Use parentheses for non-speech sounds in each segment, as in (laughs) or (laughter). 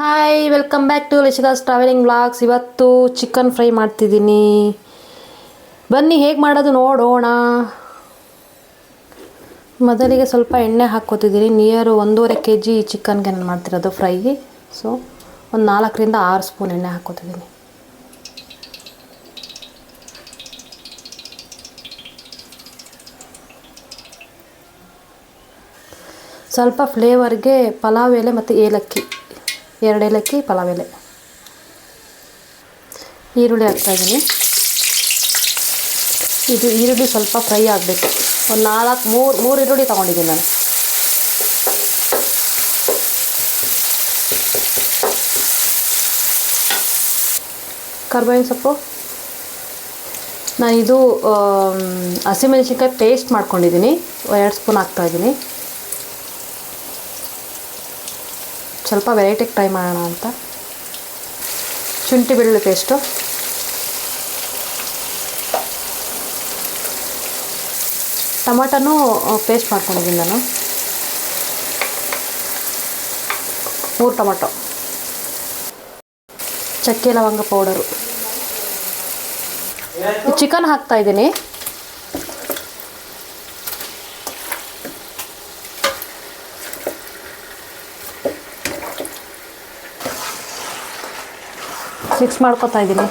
Hi welcome back to Lishika's travelling blogs ಇವತ್ತು chicken fry ಮಾಡ್ತಿದ್ದೀನಿ. ಬನ್ನಿ, ಹೇಗೆ ಮಾಡೋದು ನೋಡೋಣ. ಮೊದಲಿಗೆ ಸ್ವಲ್ಪ ಎಣ್ಣೆ ಹಾಕ್ಕೋತಿದ್ದೀನಿ. ನಿಯರು ಒಂದೂವರೆ ಕೆ ಜಿ ಚಿಕನ್ಗೆ ನಾನು ಮಾಡ್ತಿರೋದು ಫ್ರೈಗೆ ಸೊ ಒಂದು ನಾಲ್ಕರಿಂದ ಆರು ಸ್ಪೂನ್ ಎಣ್ಣೆ ಹಾಕ್ಕೋತಿದ್ದೀನಿ. ಸ್ವಲ್ಪ ಫ್ಲೇವರ್ಗೆ ಪಲಾವ್ ಎಲೆ ಮತ್ತು ಏಲಕ್ಕಿ. ಎರಡು ಏಲಕ್ಕಿ ಪಲಾವ್ ಎಲೆ ಈರುಳ್ಳಿ ಹಾಕ್ತಾಯಿದ್ದೀನಿ ಇದು ಈರುಳ್ಳಿ ಸ್ವಲ್ಪ ಫ್ರೈ ಆಗಬೇಕು. ಒಂದು ನಾಲ್ಕು, ಮೂರು ಮೂರು ಈರುಳ್ಳಿ ತೊಗೊಂಡಿದ್ದೀನಿ ನಾನು. ಕರ್ಬೇವಿನ ಸೊಪ್ಪು. ನಾನು ಇದು ಹಸಿಮೆಣಸಿನ್ಕಾಯಿ ಪೇಸ್ಟ್ ಮಾಡ್ಕೊಂಡಿದ್ದೀನಿ. ಎರಡು ಸ್ಪೂನ್ ಹಾಕ್ತಾಯಿದ್ದೀನಿ ಸ್ವಲ್ಪ ವೆರೈಟಿಗೆ ಟ್ರೈ ಮಾಡೋಣ ಅಂತ. ಶುಂಠಿ ಬೆಳ್ಳುಳ್ಳಿ ಪೇಸ್ಟು ಟೊಮಾಟನೂ ಪೇಸ್ಟ್ ಮಾಡ್ಕೊಂಡಿದ್ದೀನಿ ನಾನು. ಮೂರು ಟೊಮಾಟೊ. ಚಕ್ಕೆ, ಲವಂಗ ಪೌಡರು ಚಿಕನ್ ಹಾಕ್ತಾ ಮಿಕ್ಸ್ ಮಾಡ್ಕೊತಾ ಇದ್ದೀನಿ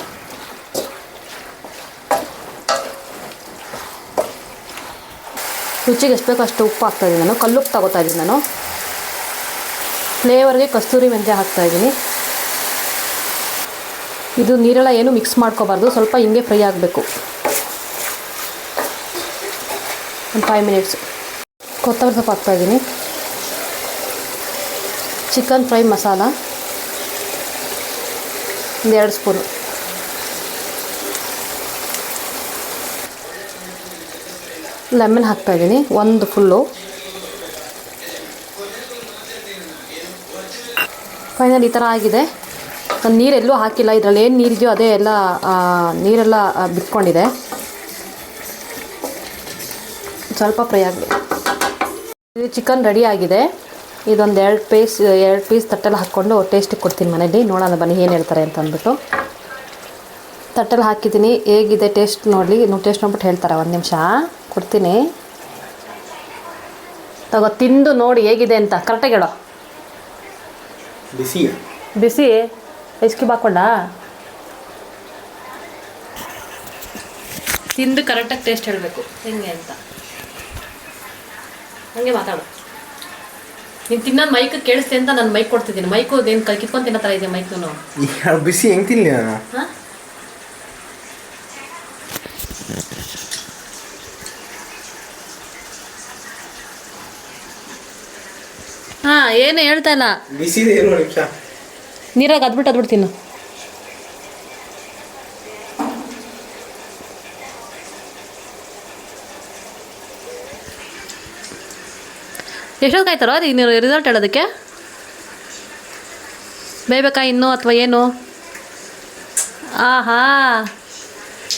ರುಚಿಗೆ ಎಷ್ಟು ಬೇಕೋ ಅಷ್ಟು ಉಪ್ಪು ಹಾಕ್ತಾ ಇದ್ದೀನಿ ನಾನು. ಕಲ್ಲುಪ್ಪು ತಗೋತಾ ಇದ್ದೀನಿ ನಾನು. ಫ್ಲೇವರ್ಗೆ ಕಸ್ತೂರಿ ಮೆಂತ್ಯ ಹಾಕ್ತಾ ಇದ್ದೀನಿ ಇದು ನೀರೆಲ್ಲ ಏನು ಮಿಕ್ಸ್ ಮಾಡ್ಕೋಬಾರ್ದು. ಸ್ವಲ್ಪ ಹಿಂಗೆ ಫ್ರೈ ಆಗಬೇಕು. ಒಂದು ಫೈವ್ ಮಿನಿಟ್ಸ್ ಕೊತ್ತಂಬರಿ ಸೊಪ್ಪು ಹಾಕ್ತಾ ಇದ್ದೀನಿ ಚಿಕನ್ ಫ್ರೈ ಮಸಾಲ. ಒಂದು ಎರಡು ಸ್ಪೂನು. ಲೆಮನ್ ಹಾಕ್ತಾಯಿದ್ದೀನಿ ಒಂದು ಫುಲ್ಲು. ಫೈನಲ್ ಈ ಥರ ಆಗಿದೆ. ನಾನು ನೀರೆಲ್ಲೂ ಹಾಕಿಲ್ಲ, ಇದರಲ್ಲಿ ಏನು ನೀರಿದೆಯೋ ಅದೇ ಎಲ್ಲ ನೀರೆಲ್ಲ ಬಿಟ್ಕೊಂಡಿದೆ ಸ್ವಲ್ಪ ಫ್ರೈ ಆಗಲಿ. ಚಿಕನ್ ರೆಡಿ ಆಗಿದೆ. ಇದೊಂದು ಎರಡು ಪೀಸ್ ಎರಡು ಪೀಸ್ ತಟ್ಟೆಲ್ಲ ಹಾಕ್ಕೊಂಡು ಟೇಸ್ಟಿಗೆ ಕೊಡ್ತೀನಿ ಮನೇಲಿ ನೋಡೋಣ ಬನ್ನಿ ಏನು ಹೇಳ್ತಾರೆ ಅಂತ ಅಂದ್ಬಿಟ್ಟು. ತಟ್ಟೆಲ್ಲ ಹಾಕಿದ್ದೀನಿ. ಹೇಗಿದೆ ಟೇಸ್ಟ್ ನೋಡಲಿ ನೀವು ಟೇಸ್ಟ್ ನೋಡ್ಬಿಟ್ಟು ಹೇಳ್ತಾರೆ ಒಂದು ನಿಮಿಷ. ಕೊಡ್ತೀನಿ. ತಗೋ ತಿಂದು ನೋಡಿ ಹೇಗಿದೆ ಅಂತ. ಕರೆಕ್ಟಾಗಿ ಹೇಳೋ. ಬಿಸಿ ಬಿಸಿ. ಐಸ್ಕಿ ಹಾಕೊಂಡ? ತಿಂದು ಕರೆಕ್ಟಾಗಿ ಟೇಸ್ಟ್ ಹೇಳಬೇಕು. ಹೆಂಗೆ ಅಂತ. ಹಂಗೆ ಮಾತಾಡು. ನೀನು ತಿನ್ನೋದು ಮೈಕ್ ಕೇಳಿಸ್ತೆ ಅಂತ ನಾನು ಮೈಕ್ ಕೊಡ್ತಿದ್ದೀನಿ. ಮೈಕು ಏನು ಕೈ ಕಿತ್ಕೊಂಡು ತಿನ್ನೋ ಥರ ಇದೆ ಮೈಕ್ನು ಬಿಸಿ ಹೆಂಗ್ ತಿನ್ಲಿ ನಾನು? ಹಾಂ? ಏನು ಹೇಳ್ತಾ ಇಲ್ಲ? ಬಿಸಿ ನೀರಾಗ ಅದ್ಬಿಟ್ಟು ಅದ್ಬಿಟ್ಟು ತಿನ್ನು. ಎಷ್ಟೊತ್ತಾಯ್ತಾರೋ ಅದಕ್ಕೆ ನೀವು ರಿಸಲ್ಟ್ ಹೇಳೋದಕ್ಕೆ? ಬೇಯಬೇಕಾ ಇನ್ನೂ ಅಥವಾ ಏನು? ಆಹಾ.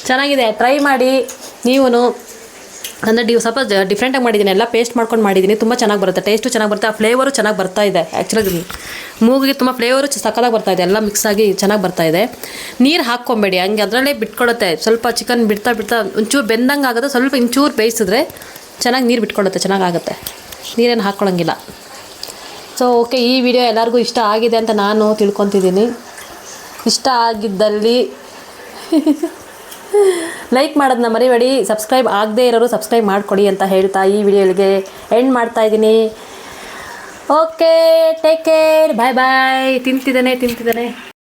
ಚೆನ್ನಾಗಿದೆ. ಟ್ರೈ ಮಾಡಿ. ನೀವು ಅಂದರೆ ಡಿ ಸ್ವಲ್ಪ ಡಿಫ್ರೆಂಟಾಗಿ ಮಾಡಿದ್ದೀನಿ ಎಲ್ಲ ಪೇಸ್ಟ್ ಮಾಡ್ಕೊಂಡು ಮಾಡಿದ್ದೀನಿ ತುಂಬ ಚೆನ್ನಾಗಿ ಬರುತ್ತೆ. ಟೇಸ್ಟು ಚೆನ್ನಾಗಿ ಬರುತ್ತೆ. ಆ ಫ್ಲೇವರು ಚೆನ್ನಾಗಿ ಬರ್ತಾ ಇದೆ. ಆ್ಯಕ್ಚುಲಾಗಿ ಮೂಗಿಗೆ ತುಂಬ ಫ್ಲೇವರು ಸಕ್ಕತ್ತಾಗಿ ಬರ್ತಾ ಇದೆ. ಎಲ್ಲ ಮಿಕ್ಸ್ ಆಗಿ ಚೆನ್ನಾಗಿ ಬರ್ತಾ ಇದೆ. ನೀರು ಹಾಕ್ಕೊಬೇಡಿ. ಹಂಗೆ ಅದರಲ್ಲೇ ಬಿಟ್ಕೊಡುತ್ತೆ ಸ್ವಲ್ಪ ಚಿಕನ್ ಬಿಡ್ತಾ ಬಿಡ್ತಾ ಒಂಚೂರು ಬೆಂದಂಗೆ ಆಗುತ್ತೆ ಸ್ವಲ್ಪ ಇಂಚೂರು ಬೇಯಿಸಿದ್ರೆ ಚೆನ್ನಾಗಿ ನೀರು ಬಿಟ್ಕೊಡುತ್ತೆ ಚೆನ್ನಾಗಾಗುತ್ತೆ ನೀರೇನು ಹಾಕ್ಕೊಳ್ಳೋಂಗಿಲ್ಲ ಸೊ ಓಕೆ ಈ ವಿಡಿಯೋ ಎಲ್ಲರಿಗೂ ಇಷ್ಟ ಆಗಿದೆ ಅಂತ ನಾನು ತಿಳ್ಕೊತಿದ್ದೀನಿ. ಇಷ್ಟ ಆಗಿದ್ದಲ್ಲಿ (laughs) ಲೈಕ್ ಮಾಡೋದನ್ನ ಮರಿಬೇಡಿ ಸಬ್ಸ್ಕ್ರೈಬ್ ಆಗದೇ ಇರೋರು ಸಬ್ಸ್ಕ್ರೈಬ್ ಮಾಡಿಕೊಡಿ ಅಂತ ಹೇಳ್ತಾ ಈ ವಿಡಿಯೋಗೆ ಎಂಡ್ ಮಾಡ್ತಾ ಇದ್ದೀನಿ. Okay take care bye bye ತಿಂತಿದ್ದಾನೆ ತಿಂತಿದ್ದಾನೆ.